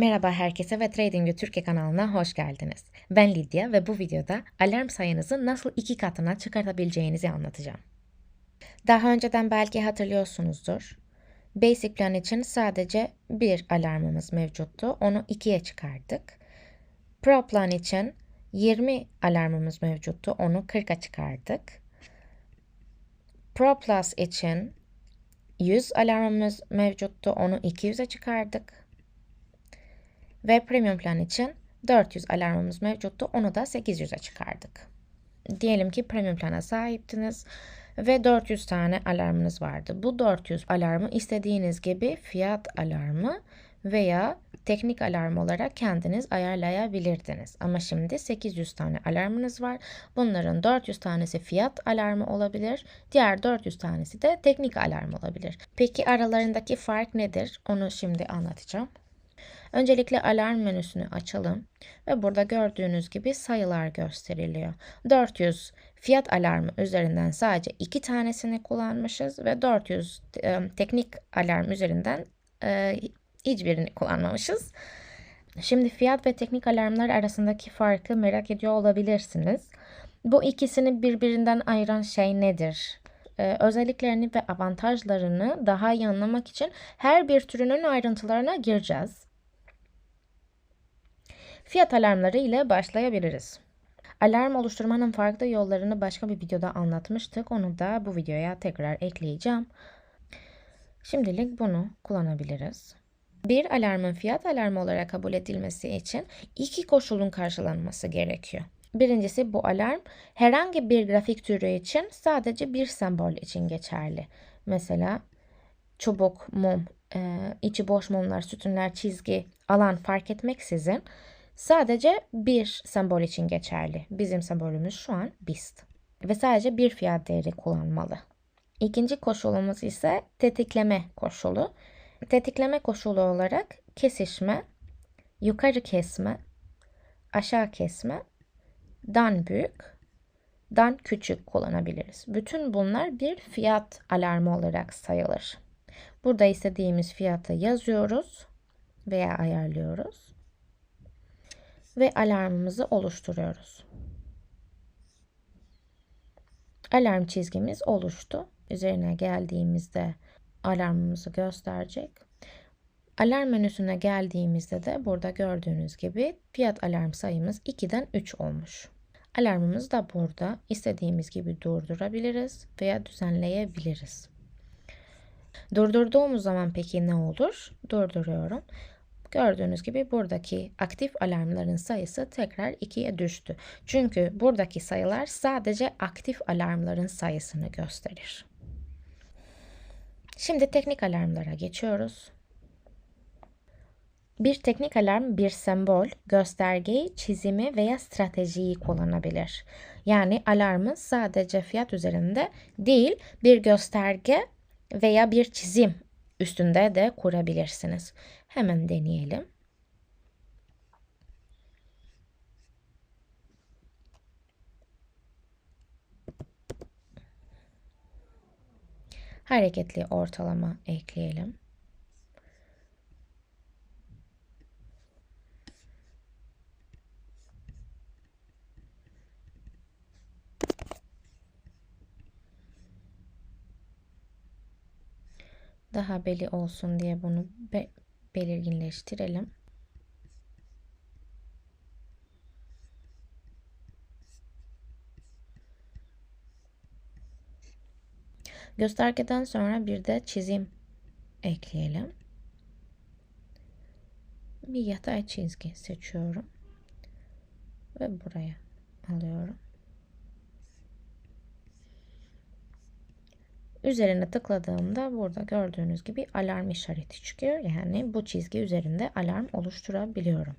Merhaba herkese ve Trading Türkiye kanalına hoş geldiniz. Ben Lidya ve bu videoda alarm sayınızı nasıl iki katına çıkartabileceğinizi anlatacağım. Daha önceden belki hatırlıyorsunuzdur. Basic plan için sadece bir alarmımız mevcuttu. Onu ikiye çıkardık. Pro plan için 20 alarmımız mevcuttu. Onu 40'a çıkardık. Pro Plus için 100 alarmımız mevcuttu. Onu 200'e çıkardık. Ve premium plan için 400 alarmımız mevcuttu. Onu da 800'e çıkardık. Diyelim ki premium plana sahiptiniz ve 400 tane alarmınız vardı. Bu 400 alarmı istediğiniz gibi fiyat alarmı veya teknik alarm olarak kendiniz ayarlayabilirdiniz. Ama şimdi 800 tane alarmınız var. Bunların 400 tanesi fiyat alarmı olabilir. Diğer 400 tanesi de teknik alarm olabilir. Peki aralarındaki fark nedir? Onu şimdi anlatacağım. Öncelikle alarm menüsünü açalım ve burada gördüğünüz gibi sayılar gösteriliyor. 400 fiyat alarmı üzerinden sadece iki tanesini kullanmışız ve 400 e, teknik alarm üzerinden e, hiçbirini kullanmamışız. Şimdi fiyat ve teknik alarmlar arasındaki farkı merak ediyor olabilirsiniz. Bu ikisini birbirinden ayıran şey nedir? Ee, özelliklerini ve avantajlarını daha iyi anlamak için her bir türünün ayrıntılarına gireceğiz. Fiyat alarmları ile başlayabiliriz. Alarm oluşturmanın farklı yollarını başka bir videoda anlatmıştık. Onu da bu videoya tekrar ekleyeceğim. Şimdilik bunu kullanabiliriz. Bir alarmın fiyat alarmı olarak kabul edilmesi için iki koşulun karşılanması gerekiyor. Birincisi bu alarm herhangi bir grafik türü için sadece bir sembol için geçerli. Mesela çubuk, mum, e, içi boş mumlar, sütunlar, çizgi, alan fark etmeksizin sadece bir sembol için geçerli. Bizim sembolümüz şu an BIST. Ve sadece bir fiyat değeri kullanmalı. İkinci koşulumuz ise tetikleme koşulu. Tetikleme koşulu olarak kesişme, yukarı kesme, aşağı kesme, dan büyük, dan küçük kullanabiliriz. Bütün bunlar bir fiyat alarmı olarak sayılır. Burada istediğimiz fiyatı yazıyoruz veya ayarlıyoruz ve alarmımızı oluşturuyoruz. Alarm çizgimiz oluştu. Üzerine geldiğimizde alarmımızı gösterecek. Alarm menüsüne geldiğimizde de burada gördüğünüz gibi fiyat alarm sayımız 2'den 3 olmuş. Alarmımız da burada istediğimiz gibi durdurabiliriz veya düzenleyebiliriz. Durdurduğumuz zaman peki ne olur? Durduruyorum. Gördüğünüz gibi buradaki aktif alarmların sayısı tekrar 2'ye düştü. Çünkü buradaki sayılar sadece aktif alarmların sayısını gösterir. Şimdi teknik alarmlara geçiyoruz. Bir teknik alarm bir sembol, göstergeyi, çizimi veya stratejiyi kullanabilir. Yani alarmı sadece fiyat üzerinde değil bir gösterge veya bir çizim üstünde de kurabilirsiniz. Hemen deneyelim. Hareketli ortalama ekleyelim. Daha belli olsun diye bunu belirginleştirelim. Göstergeden sonra bir de çizim ekleyelim. Bir yatay çizgi seçiyorum. Ve buraya alıyorum. Üzerine tıkladığımda burada gördüğünüz gibi alarm işareti çıkıyor. Yani bu çizgi üzerinde alarm oluşturabiliyorum.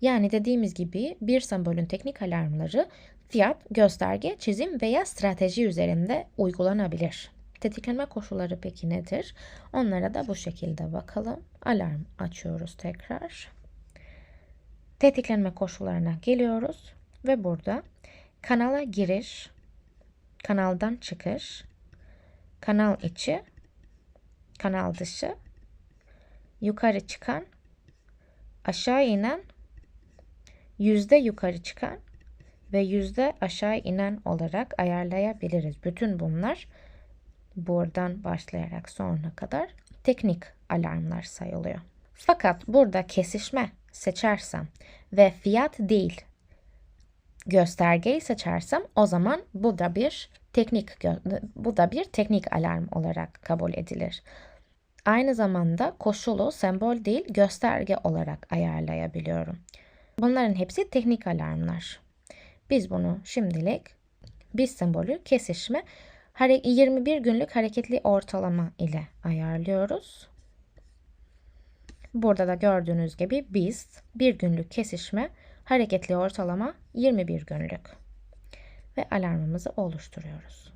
Yani dediğimiz gibi bir sembolün teknik alarmları fiyat, gösterge, çizim veya strateji üzerinde uygulanabilir. Tetiklenme koşulları peki nedir? Onlara da bu şekilde bakalım. Alarm açıyoruz tekrar. Tetiklenme koşullarına geliyoruz ve burada kanala giriş, kanaldan çıkış, kanal içi, kanal dışı, yukarı çıkan, aşağı inen, yüzde yukarı çıkan ve yüzde aşağı inen olarak ayarlayabiliriz. Bütün bunlar buradan başlayarak sonuna kadar teknik alarmlar sayılıyor. Fakat burada kesişme seçersem ve fiyat değil göstergeyi seçersem o zaman bu da bir teknik bu da bir teknik alarm olarak kabul edilir. Aynı zamanda koşulu sembol değil gösterge olarak ayarlayabiliyorum. Bunların hepsi teknik alarmlar. Biz bunu şimdilik biz sembolü kesişme 21 günlük hareketli ortalama ile ayarlıyoruz. Burada da gördüğünüz gibi biz bir günlük kesişme hareketli ortalama 21 günlük ve alarmımızı oluşturuyoruz.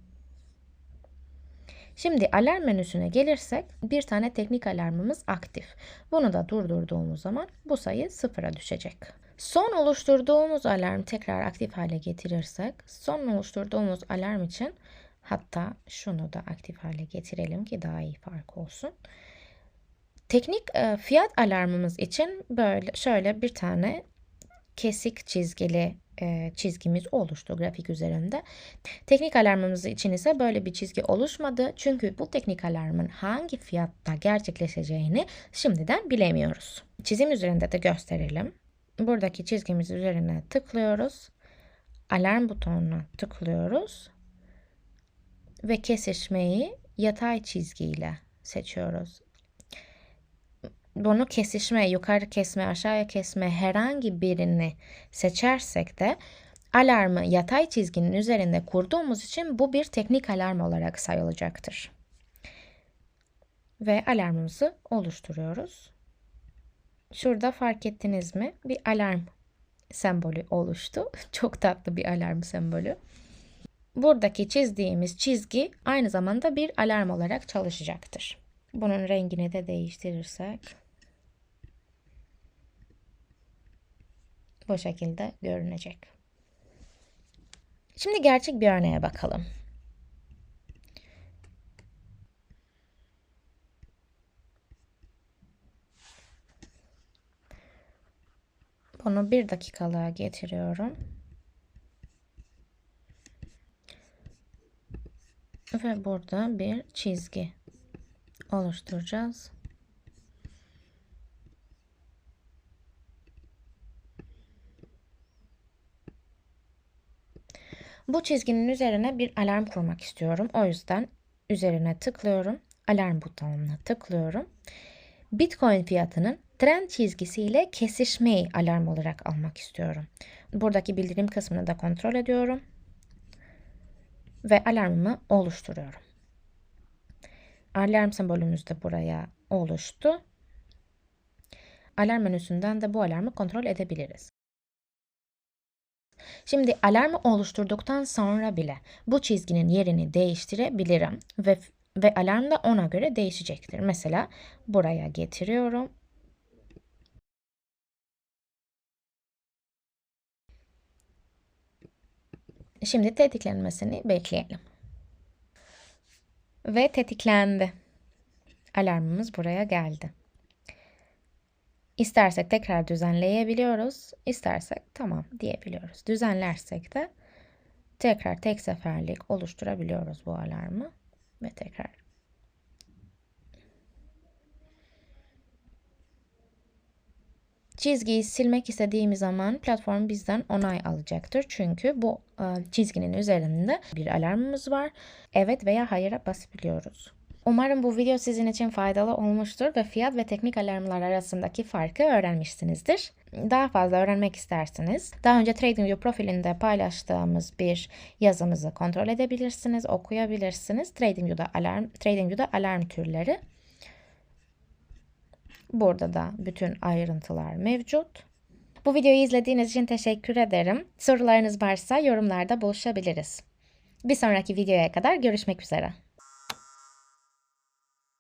Şimdi alarm menüsüne gelirsek bir tane teknik alarmımız aktif. Bunu da durdurduğumuz zaman bu sayı sıfıra düşecek. Son oluşturduğumuz alarm tekrar aktif hale getirirsek son oluşturduğumuz alarm için hatta şunu da aktif hale getirelim ki daha iyi fark olsun. Teknik e, fiyat alarmımız için böyle şöyle bir tane kesik çizgili e, çizgimiz oluştu grafik üzerinde. Teknik alarmımız için ise böyle bir çizgi oluşmadı. Çünkü bu teknik alarmın hangi fiyatta gerçekleşeceğini şimdiden bilemiyoruz. Çizim üzerinde de gösterelim. Buradaki çizgimiz üzerine tıklıyoruz. Alarm butonuna tıklıyoruz. Ve kesişmeyi yatay çizgiyle seçiyoruz bunu kesişme, yukarı kesme, aşağıya kesme herhangi birini seçersek de alarmı yatay çizginin üzerinde kurduğumuz için bu bir teknik alarm olarak sayılacaktır. Ve alarmımızı oluşturuyoruz. Şurada fark ettiniz mi? Bir alarm sembolü oluştu. Çok tatlı bir alarm sembolü. Buradaki çizdiğimiz çizgi aynı zamanda bir alarm olarak çalışacaktır. Bunun rengini de değiştirirsek bu şekilde görünecek. Şimdi gerçek bir örneğe bakalım. Bunu bir dakikalığa getiriyorum. Ve burada bir çizgi oluşturacağız. Bu çizginin üzerine bir alarm kurmak istiyorum. O yüzden üzerine tıklıyorum. Alarm butonuna tıklıyorum. Bitcoin fiyatının trend çizgisiyle kesişmeyi alarm olarak almak istiyorum. Buradaki bildirim kısmını da kontrol ediyorum. Ve alarmımı oluşturuyorum. Alarm sembolümüz de buraya oluştu. Alarm menüsünden de bu alarmı kontrol edebiliriz. Şimdi alarmı oluşturduktan sonra bile bu çizginin yerini değiştirebilirim ve ve alarm da ona göre değişecektir. Mesela buraya getiriyorum. Şimdi tetiklenmesini bekleyelim. Ve tetiklendi. Alarmımız buraya geldi. İstersek tekrar düzenleyebiliyoruz. İstersek tamam diyebiliyoruz. Düzenlersek de tekrar tek seferlik oluşturabiliyoruz bu alarmı ve tekrar Çizgiyi silmek istediğimiz zaman platform bizden onay alacaktır. Çünkü bu e, çizginin üzerinde bir alarmımız var. Evet veya hayır'a basabiliyoruz. Umarım bu video sizin için faydalı olmuştur ve fiyat ve teknik alarmlar arasındaki farkı öğrenmişsinizdir. Daha fazla öğrenmek isterseniz daha önce TradingView profilinde paylaştığımız bir yazımızı kontrol edebilirsiniz, okuyabilirsiniz. TradingView'da alarm, TradingView'da alarm türleri. Burada da bütün ayrıntılar mevcut. Bu videoyu izlediğiniz için teşekkür ederim. Sorularınız varsa yorumlarda buluşabiliriz. Bir sonraki videoya kadar görüşmek üzere.